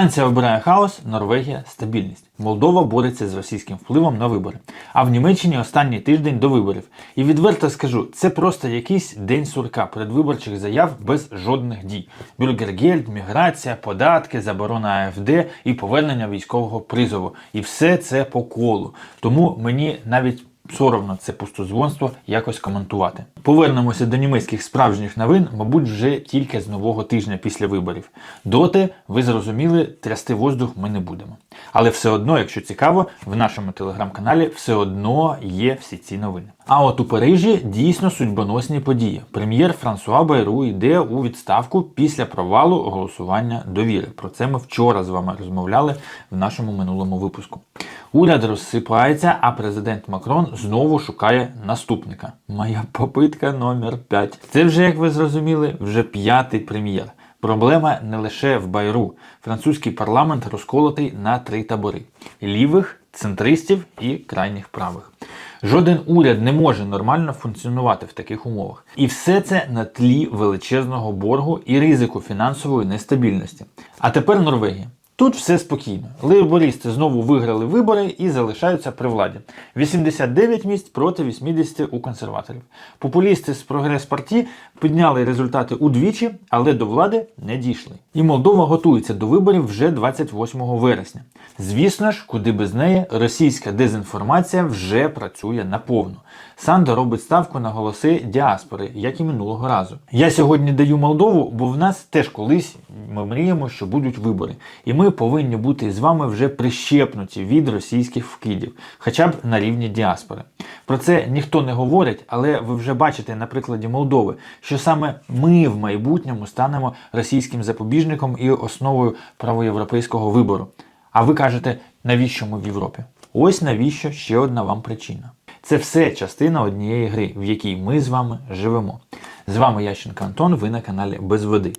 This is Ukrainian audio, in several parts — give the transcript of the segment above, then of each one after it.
Франція обирає хаос, Норвегія стабільність. Молдова бореться з російським впливом на вибори. А в Німеччині останній тиждень до виборів. І відверто скажу, це просто якийсь день сурка передвиборчих заяв без жодних дій. Бюргергельд, міграція, податки, заборона АФД і повернення військового призову. І все це по колу. Тому мені навіть соромно це пустозвонство якось коментувати. Повернемося до німецьких справжніх новин, мабуть, вже тільки з нового тижня після виборів. Доти, ви зрозуміли, трясти воздух ми не будемо. Але все одно, якщо цікаво, в нашому телеграм-каналі все одно є всі ці новини. А от у Парижі дійсно судьбоносні події. Прем'єр Франсуа Байру йде у відставку після провалу голосування довіри. Про це ми вчора з вами розмовляли в нашому минулому випуску. Уряд розсипається, а президент Макрон знову шукає наступника. Моя попитка номер 5. Це вже, як ви зрозуміли, вже п'ятий прем'єр. Проблема не лише в Байру. Французький парламент розколотий на три табори: лівих, центристів і крайніх правих. Жоден уряд не може нормально функціонувати в таких умовах. І все це на тлі величезного боргу і ризику фінансової нестабільності. А тепер Норвегія. Тут все спокійно. Лейбористи знову виграли вибори і залишаються при владі. 89 місць проти 80 у консерваторів. Популісти з прогрес парті підняли результати удвічі, але до влади не дійшли. І Молдова готується до виборів вже 28 вересня. Звісно ж, куди без неї, російська дезінформація вже працює наповну. Санда робить ставку на голоси діаспори, як і минулого разу. Я сьогодні даю Молдову, бо в нас теж колись ми мріємо, що будуть вибори. І ми повинні бути з вами вже прищепнуті від російських вкидів, хоча б на рівні діаспори. Про це ніхто не говорить, але ви вже бачите на прикладі Молдови, що саме ми в майбутньому станемо російським запобіжником і основою правоєвропейського вибору. А ви кажете, навіщо ми в Європі? Ось навіщо ще одна вам причина. Це все частина однієї гри, в якій ми з вами живемо. З вами Ященко Антон, ви на каналі Без Води.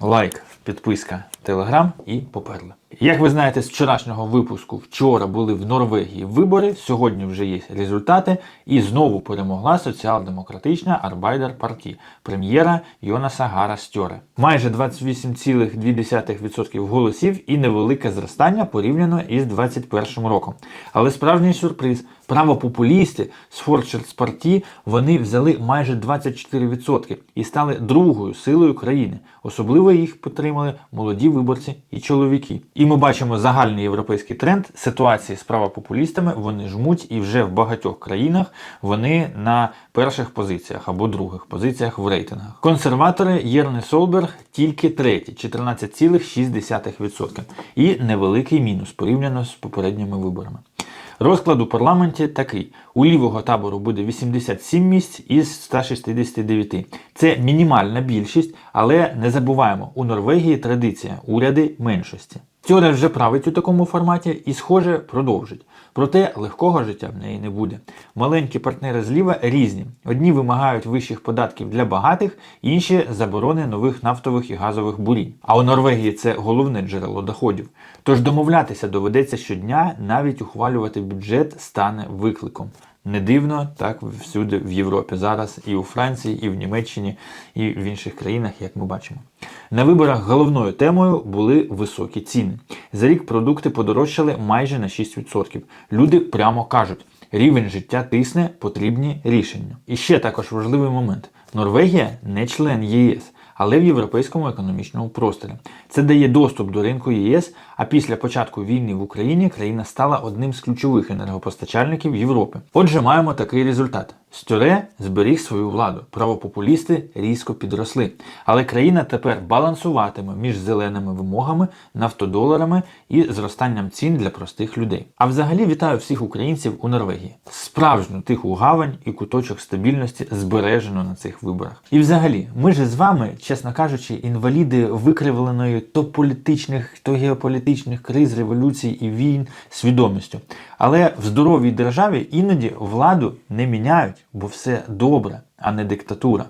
Лайк, підписка, телеграм і поперли. Як ви знаєте, з вчорашнього випуску вчора були в Норвегії вибори, сьогодні вже є результати, і знову перемогла соціал-демократична Арбайдер Парті прем'єра Йонаса Гара Стьоре. Майже 28,2% голосів і невелике зростання порівняно із 2021 роком. Але справжній сюрприз. Правопопулісти з Форчерс Парті вони взяли майже 24% і стали другою силою країни. Особливо їх підтримали молоді виборці і чоловіки. І ми бачимо загальний європейський тренд ситуації з правопопулістами. Вони жмуть, і вже в багатьох країнах вони на перших позиціях або других позиціях в рейтингах. Консерватори Єрне Солберг тільки треті, 14,6%. І невеликий мінус порівняно з попередніми виборами. Розклад у парламенті такий: у лівого табору буде 87 місць із 169. Це мінімальна більшість, але не забуваємо, у Норвегії традиція уряди меншості. Тьоре вже править у такому форматі і, схоже, продовжить. Проте легкого життя в неї не буде. Маленькі партнери зліва різні. Одні вимагають вищих податків для багатих, інші заборони нових нафтових і газових бурінь. А у Норвегії це головне джерело доходів. Тож домовлятися доведеться щодня, навіть ухвалювати бюджет стане викликом. Не дивно, так всюди в Європі зараз, і у Франції, і в Німеччині, і в інших країнах, як ми бачимо. На виборах головною темою були високі ціни. За рік продукти подорожчали майже на 6%. Люди прямо кажуть, рівень життя тисне, потрібні рішення. І ще також важливий момент: Норвегія не член ЄС. Але в європейському економічному просторі це дає доступ до ринку ЄС. А після початку війни в Україні країна стала одним з ключових енергопостачальників Європи. Отже, маємо такий результат: Стюре зберіг свою владу. Правопопулісти різко підросли. Але країна тепер балансуватиме між зеленими вимогами, нафтодоларами і зростанням цін для простих людей. А взагалі вітаю всіх українців у Норвегії. Справжню тиху гавань і куточок стабільності збережено на цих виборах. І взагалі, ми ж з вами, чесно кажучи, інваліди викривленої то політичних, то геополітичних криз, революцій і війн свідомістю. Але в здоровій державі іноді владу не міняють, бо все добре, а не диктатура.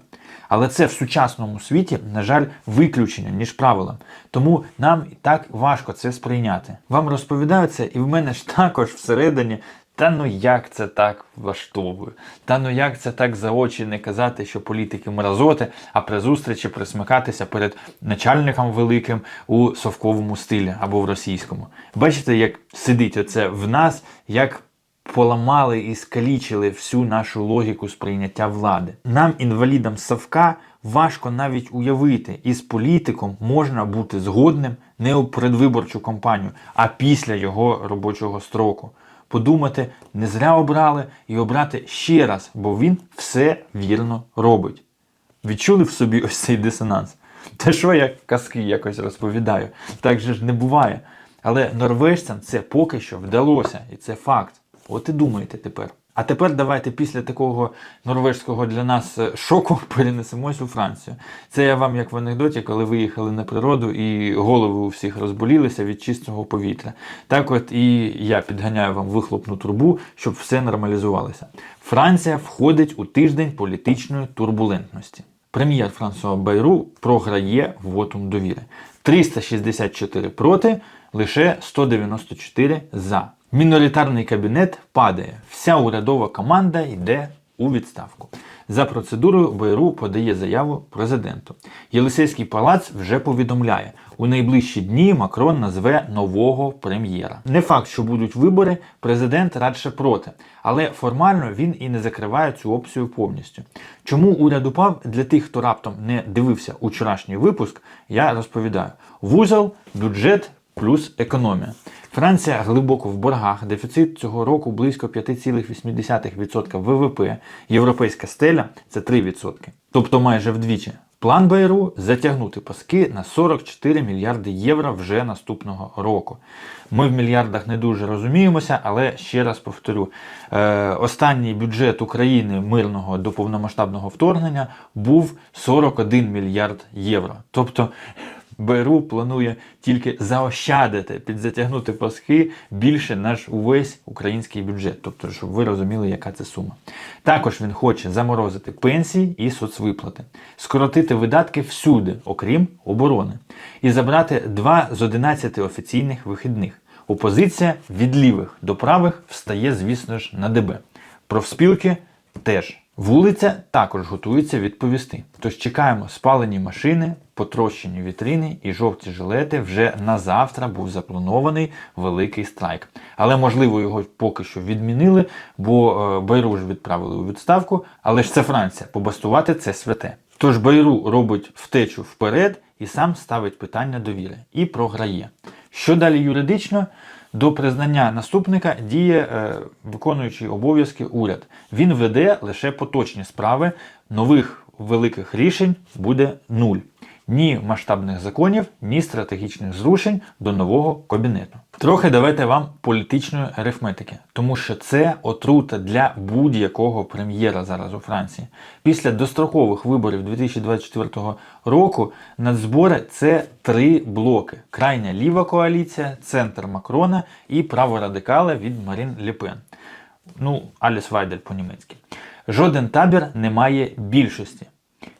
Але це в сучасному світі, на жаль, виключення, ніж правила. Тому нам і так важко це сприйняти. Вам розповідаю це, і в мене ж також всередині Та ну як це так влаштовує? Та ну як це так за очі не казати, що політики мразоти, а при зустрічі присмикатися перед начальником великим у совковому стилі або в російському. Бачите, як сидить оце в нас, як поламали і скалічили всю нашу логіку сприйняття влади. Нам, інвалідам Савка, важко навіть уявити, із політиком можна бути згодним не у предвиборчу кампанію, а після його робочого строку. Подумати, не зря обрали і обрати ще раз, бо він все вірно робить. Відчули в собі ось цей дисонанс? Те, що я казки якось розповідаю, так же ж не буває. Але норвежцям це поки що вдалося, і це факт. От і думайте тепер. А тепер давайте після такого норвежського для нас е, шоку перенесемось у Францію. Це я вам як в анекдоті, коли виїхали на природу і голови у всіх розболілися від чистого повітря. Так от і я підганяю вам вихлопну трубу, щоб все нормалізувалося. Франція входить у тиждень політичної турбулентності. Прем'єр Франсуа Байру програє вотум довіри. 364 проти, лише 194 за. Міноритарний кабінет падає. Вся урядова команда йде у відставку. За процедурою Байру подає заяву президенту. Єлисейський палац вже повідомляє, у найближчі дні Макрон назве нового прем'єра. Не факт, що будуть вибори, президент радше проти, але формально він і не закриває цю опцію повністю. Чому уряд упав для тих, хто раптом не дивився учорашній випуск, я розповідаю. Вузол, бюджет плюс економія. Франція глибоко в боргах, дефіцит цього року близько 5,8% ВВП, європейська стеля це 3%, тобто майже вдвічі. План БРУ затягнути паски на 44 мільярди євро вже наступного року. Ми в мільярдах не дуже розуміємося, але ще раз повторю: е, останній бюджет України мирного до повномасштабного вторгнення був 41 мільярд євро. Тобто БРУ планує тільки заощадити, підзатягнути паски більше наш увесь український бюджет. Тобто, щоб ви розуміли, яка це сума. Також він хоче заморозити пенсії і соцвиплати, скоротити видатки всюди, окрім оборони, і забрати два з 11 офіційних вихідних. Опозиція від лівих до правих встає, звісно ж, на ДБ. Профспілки теж. Вулиця також готується відповісти. Тож чекаємо спалені машини, потрощені вітрини і жовті жилети. Вже на завтра був запланований великий страйк. Але можливо його поки що відмінили, бо е, Байру ж відправили у відставку. Але ж це Франція. Побастувати це святе. Тож Байру робить втечу вперед і сам ставить питання довіри і програє. Що далі юридично? До признання наступника діє е, виконуючий обов'язки уряд. Він веде лише поточні справи, нових великих рішень буде нуль. Ні масштабних законів, ні стратегічних зрушень до нового кабінету. Трохи давайте вам політичної арифметики, тому що це отрута для будь-якого прем'єра зараз у Франції. Після дострокових виборів 2024 року нацзбори це три блоки: крайня ліва коаліція, центр Макрона і праворадикали від Марін Лепен. Ну, Аліс Вайдель по-німецьки. Жоден табір не має більшості.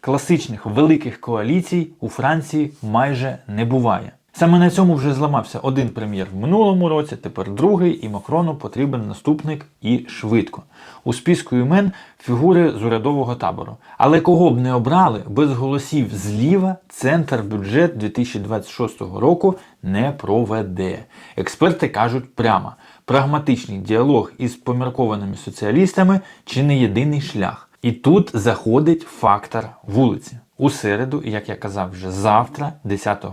Класичних великих коаліцій у Франції майже не буває. Саме на цьому вже зламався один прем'єр в минулому році, тепер другий, і Макрону потрібен наступник і швидко. У списку імен фігури з урядового табору. Але кого б не обрали, без голосів зліва центр бюджет 2026 року не проведе. Експерти кажуть прямо, прагматичний діалог із поміркованими соціалістами чи не єдиний шлях. І тут заходить фактор вулиці. У середу, як я казав, вже завтра, 10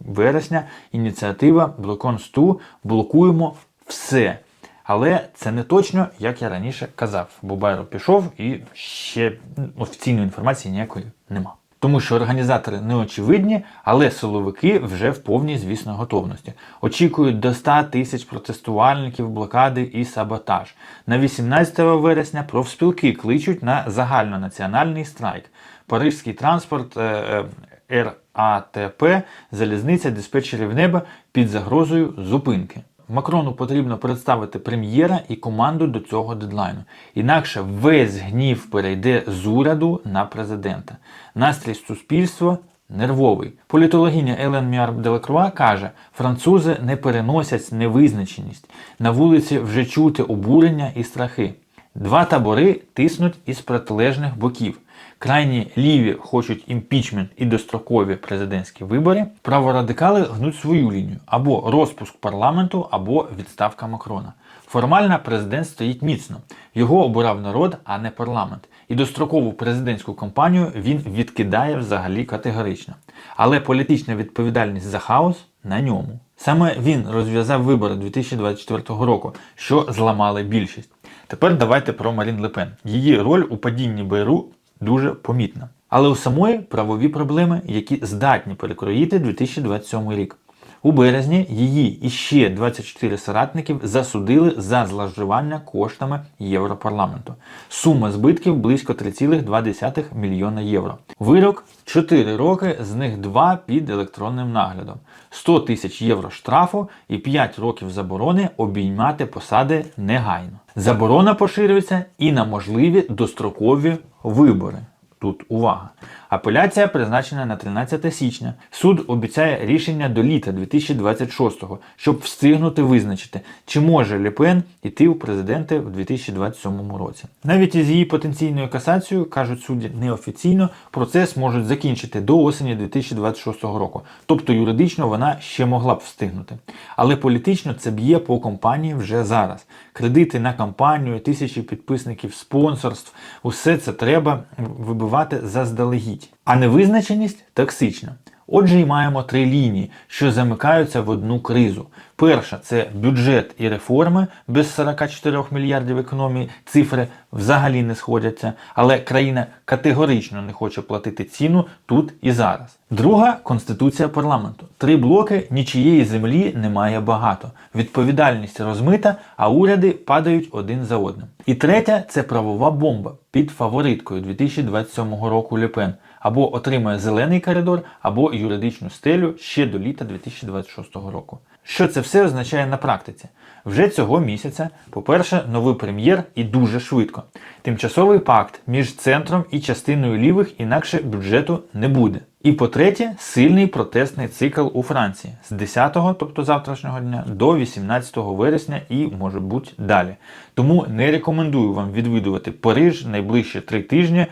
вересня, ініціатива Блокон Сту блокуємо все. Але це не точно, як я раніше казав, бо Байро пішов і ще офіційної інформації ніякої нема. Тому що організатори не очевидні, але силовики вже в повній, звісно, готовності. Очікують до 100 тисяч протестувальників, блокади і саботаж. На 18 вересня профспілки кличуть на загальнонаціональний страйк. Парижський транспорт е, е, РАТП, залізниця диспетчерів неба під загрозою зупинки. Макрону потрібно представити прем'єра і команду до цього дедлайну. Інакше весь гнів перейде з уряду на президента. Настрій суспільства нервовий. Політологиня Елен Міар Делакруа каже: французи не переносять невизначеність. На вулиці вже чути обурення і страхи. Два табори тиснуть із протилежних боків. Крайні ліві хочуть імпічмент і дострокові президентські вибори. Праворадикали гнуть свою лінію або розпуск парламенту, або відставка Макрона. Формально президент стоїть міцно. Його обирав народ, а не парламент. І дострокову президентську кампанію він відкидає взагалі категорично. Але політична відповідальність за хаос на ньому. Саме він розв'язав вибори 2024 року, що зламали більшість. Тепер давайте про Марін Лепен. Її роль у падінні БРУ дуже помітна. Але у самої правові проблеми, які здатні перекроїти 2027 рік. У березні її і ще 24 соратників засудили за зловживання коштами Європарламенту. Сума збитків близько 3,2 мільйона євро. Вирок 4 роки, з них 2 під електронним наглядом, 100 тисяч євро штрафу і 5 років заборони обіймати посади негайно. Заборона поширюється і на можливі дострокові вибори. Тут увага. Апеляція призначена на 13 січня. Суд обіцяє рішення до літа 2026-го, щоб встигнути визначити, чи може Лепен йти у президенти в 2027 році. Навіть із її потенційною касацією, кажуть судді неофіційно, процес можуть закінчити до осені 2026 року. Тобто юридично вона ще могла б встигнути. Але політично це б'є по компанії вже зараз. Кредити на кампанію, тисячі підписників, спонсорств, усе це треба вибивати заздалегідь. А невизначеність токсична. Отже, і маємо три лінії, що замикаються в одну кризу. Перша це бюджет і реформи без 44 мільярдів економії. Цифри взагалі не сходяться, але країна категорично не хоче платити ціну тут і зараз. Друга конституція парламенту. Три блоки нічієї землі немає багато. Відповідальність розмита, а уряди падають один за одним. І третя це правова бомба під фавориткою 2027 року Лепен. Або отримає зелений коридор, або юридичну стелю ще до літа 2026 року. Що це все означає на практиці? Вже цього місяця, по-перше, новий прем'єр і дуже швидко. Тимчасовий пакт між центром і частиною лівих, інакше бюджету не буде. І по-третє, сильний протестний цикл у Франції з 10-го, тобто завтрашнього дня, до 18 вересня і може бути далі. Тому не рекомендую вам відвідувати Париж найближчі три тижні.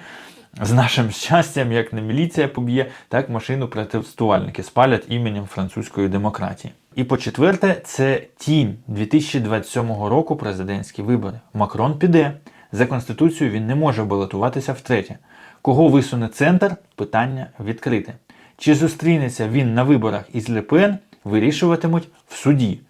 З нашим щастям, як не міліція поб'є, так машину протестувальники спалять іменем французької демократії. І по четверте, це тінь 2027 року президентські вибори. Макрон піде. За конституцією він не може балотуватися втретє. Кого висуне центр? Питання відкрите. Чи зустрінеться він на виборах із Лепен, вирішуватимуть в суді.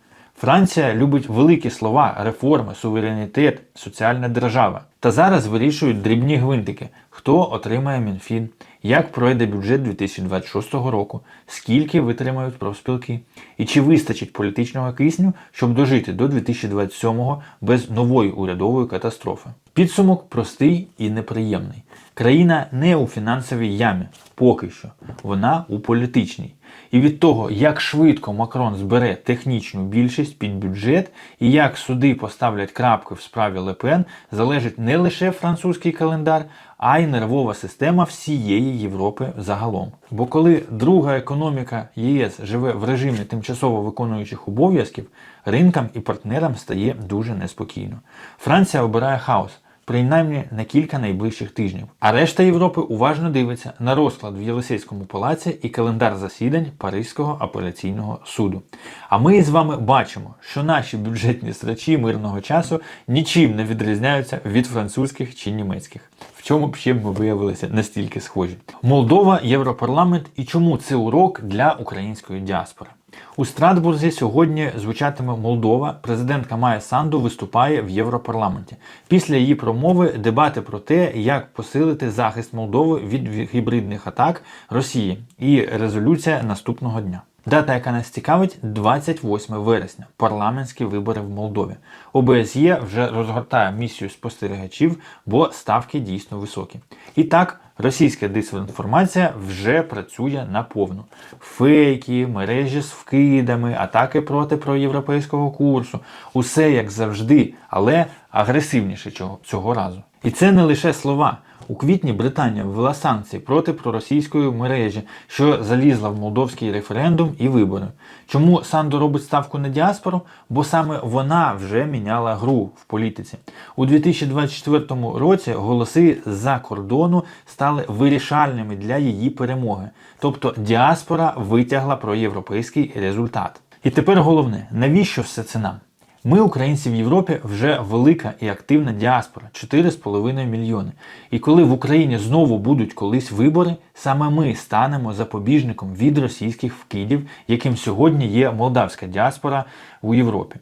Франція любить великі слова, реформи, суверенітет, соціальна держава. Та зараз вирішують дрібні гвинтики, хто отримає Мінфін, як пройде бюджет 2026 року, скільки витримають профспілки, і чи вистачить політичного кисню, щоб дожити до 2027-го без нової урядової катастрофи. Підсумок простий і неприємний. Країна не у фінансовій ямі, поки що, вона у політичній. І від того, як швидко Макрон збере технічну більшість під бюджет і як суди поставлять крапки в справі Лепен, залежить не лише французький календар, а й нервова система всієї Європи загалом. Бо коли друга економіка ЄС живе в режимі тимчасово виконуючих обов'язків, ринкам і партнерам стає дуже неспокійно. Франція обирає хаос принаймні на кілька найближчих тижнів. А решта Європи уважно дивиться на розклад в Єлисейському палаці і календар засідань Паризького апеляційного суду. А ми з вами бачимо, що наші бюджетні срачі мирного часу нічим не відрізняються від французьких чи німецьких. В чому б ще ми виявилися настільки схожі? Молдова, Європарламент і чому це урок для української діаспори? У Страсбурзі сьогодні звучатиме Молдова. Президентка Майя Санду виступає в Європарламенті. Після її промови дебати про те, як посилити захист Молдови від гібридних атак Росії, і резолюція наступного дня. Дата, яка нас цікавить, 28 вересня, парламентські вибори в Молдові. ОБСЄ вже розгортає місію спостерігачів, бо ставки дійсно високі. І так, російська дезінформація вже працює наповну. Фейки, мережі з вкидами, атаки проти проєвропейського курсу. Усе як завжди, але агресивніше цього, разу. І це не лише слова. У квітні Британія ввела санкції проти проросійської мережі, що залізла в молдовський референдум і вибори. Чому Санду робить ставку на діаспору? Бо саме вона вже міняла гру в політиці. У 2024 році голоси з-за кордону стали вирішальними для її перемоги. Тобто діаспора витягла проєвропейський результат. І тепер головне, навіщо все це нам? Ми, українці в Європі, вже велика і активна діаспора 4,5 мільйони. І коли в Україні знову будуть колись вибори, саме ми станемо запобіжником від російських вкидів, яким сьогодні є молдавська діаспора у Європі.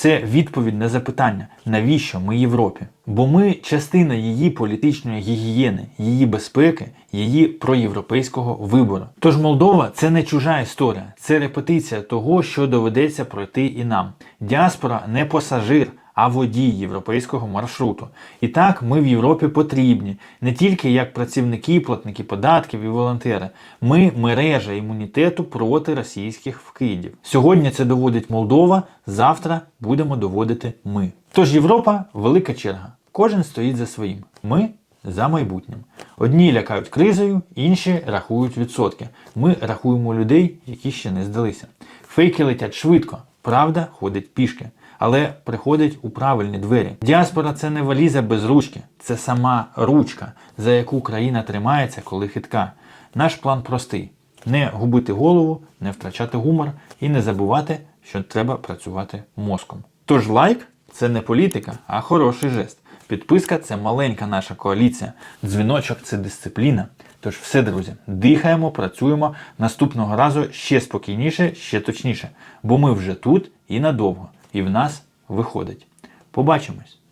Це відповідь на запитання, навіщо ми Європі? Бо ми частина її політичної гігієни, її безпеки, її проєвропейського вибору. Тож Молдова це не чужа історія, це репетиція того, що доведеться пройти і нам. Діаспора не пасажир, а водій європейського маршруту. І так ми в Європі потрібні не тільки як працівники, платники податків і волонтери. Ми мережа імунітету проти російських вкидів. Сьогодні це доводить Молдова, завтра будемо доводити ми. Тож Європа велика черга. Кожен стоїть за своїм. Ми за майбутнім. Одні лякають кризою, інші рахують відсотки. Ми рахуємо людей, які ще не здалися. Фейки летять швидко, правда ходить пішки, але приходить у правильні двері. Діаспора це не валіза без ручки, це сама ручка, за яку країна тримається, коли хитка. Наш план простий: не губити голову, не втрачати гумор і не забувати, що треба працювати мозком. Тож лайк це не політика, а хороший жест. Підписка це маленька наша коаліція. Дзвіночок це дисципліна. Тож все, друзі, дихаємо, працюємо наступного разу ще спокійніше, ще точніше. Бо ми вже тут і надовго, і в нас виходить. Побачимось!